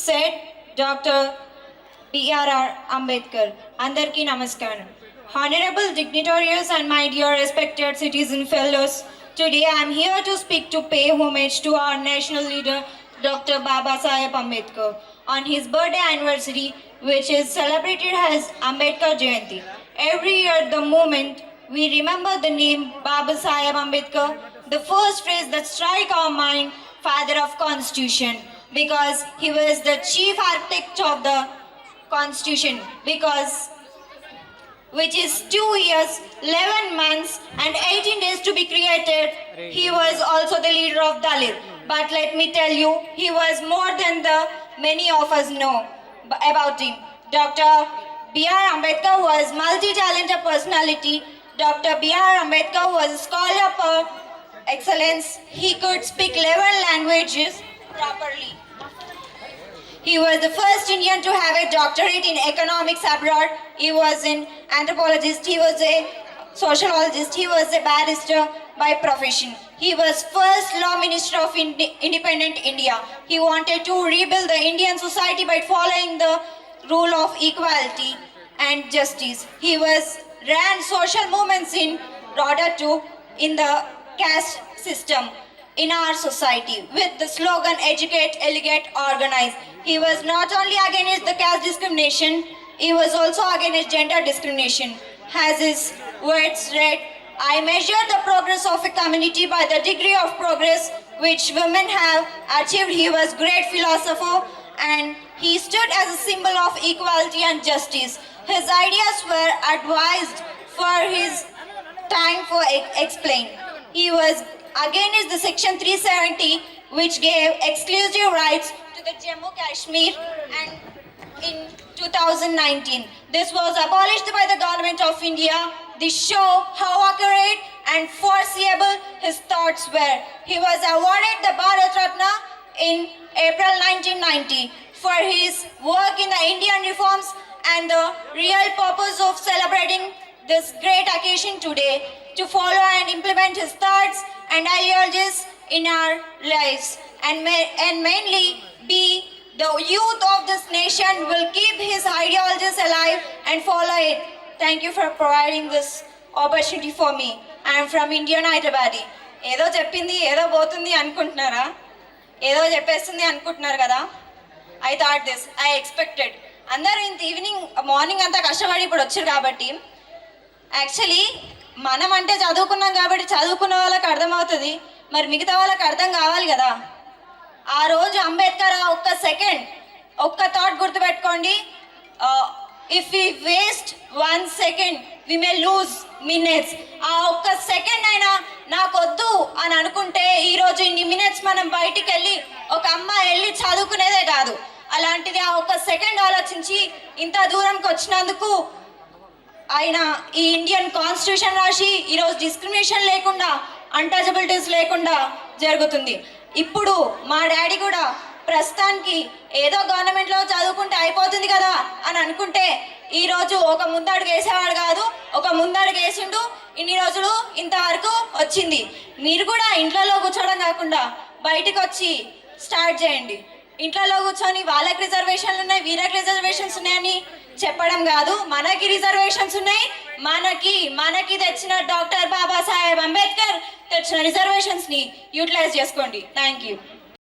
said Dr. B.R.R. Ambedkar. Andarki Namaskaram. Honorable dignitaries and my dear respected citizen fellows, today I am here to speak to pay homage to our national leader Dr. Baba Saheb Ambedkar on his birthday anniversary which is celebrated as Ambedkar Jayanti. Every year the moment we remember the name Baba Saheb Ambedkar, the first phrase that strike our mind, father of constitution, because he was the chief architect of the constitution, because which is two years, 11 months, and 18 days to be created. He was also the leader of Dalit. But let me tell you, he was more than the many of us know about him. Dr. B.R. Ambedkar was multi-talented personality. Dr. B.R. Ambedkar was a scholar for excellence. He could speak 11 languages properly. He was the first Indian to have a doctorate in economics abroad. He was an anthropologist. He was a sociologist. He was a barrister by profession. He was first law minister of independent India. He wanted to rebuild the Indian society by following the rule of equality and justice. He was ran social movements in order to in the caste system in our society with the slogan educate, elegate, organize. He was not only against the caste discrimination, he was also against gender discrimination. As his words read, I measure the progress of a community by the degree of progress which women have achieved. He was a great philosopher and he stood as a symbol of equality and justice. His ideas were advised for his time for explain. He was against the section 370 which gave exclusive rights to the Jammu Kashmir and in 2019. This was abolished by the government of India. This show how accurate and foreseeable his thoughts were. He was awarded the Bharat Ratna in April 1990 for his work in the Indian reforms and the real purpose of celebrating this great occasion today to follow and implement his thoughts and ideologies in our lives and, may, and mainly be the youth of this nation will keep his ideologies alive and follow it. Thank you for providing this opportunity for me. I am from Indian Hyderabad. ఏదో చెప్పింది ఏదో పోతుంది అనుకుంటున్నారా ఏదో చెప్పేస్తుంది అనుకుంటున్నారు కదా I thought this I expected అందరూ ఇంత ఈవినింగ్ మార్నింగ్ అంతా కష్టపడి ఇప్పుడు వచ్చారు కాబట్టి యాక్చువల్లీ మనం అంటే చదువుకున్నాం కాబట్టి చదువుకున్న వాళ్ళకి అర్థమవుతుంది. మరి మిగతా వాళ్ళకి అర్థం కావాలి కదా? ఆ రోజు అంబేద్కర్ ఆ ఒక్క సెకండ్ ఒక్క థాట్ గుర్తుపెట్టుకోండి. If we waste one second we may lose minutes ఆ ఒక్క సెకండ్ అయినా నాకొద్దు అని అనుకుంటే ఈరోజు ఇన్ని మినిట్స్ మనం బయటికి వెళ్ళి ఒక అమ్మాయి వెళ్ళి చదువుకునేదే కాదు. అలాంటిది ఆ ఒక్క సెకండ్ ఆలోచించి ఇంత దూరంకి వచ్చినందుకు ఆయన ఈ ఇండియన్ కాన్స్టిట్యూషన్ రాసి ఈరోజు డిస్క్రిమినేషన్ లేకుండా అన్టచబిలిటీస్ లేకుండా జరుగుతుంది. ఇప్పుడు మా డాడీ కూడా ప్రస్తుతానికి ఏదో గవర్నమెంట్లో చదువుకుంటే అయిపోతుంది కదా అని అనుకుంటే ఈరోజు ఒక ముందడుగు వేసేవాడు కాదు ఒక ముందడుగు వేసిండు ఇన్ని రోజులు ఇంతవరకు వచ్చింది. మీరు కూడా ఇంట్లో కూర్చోవడం కాకుండా బయటకు వచ్చి స్టార్ట్ చేయండి. ఇంట్లో కూర్చొని వాళ్ళకి రిజర్వేషన్లు ఉన్నాయి వీళ్ళకి రిజర్వేషన్స్ ఉన్నాయని చెప్పడం కాదు. మనకి రిజర్వేషన్స్ ఉన్నాయి. మనకి మనకి తెచ్చిన డాక్టర్ బాబాసాహెబ్ అంబేద్కర్ తెచ్చిన రిజర్వేషన్స్ని యూటిలైజ్ చేసుకోండి. Thank you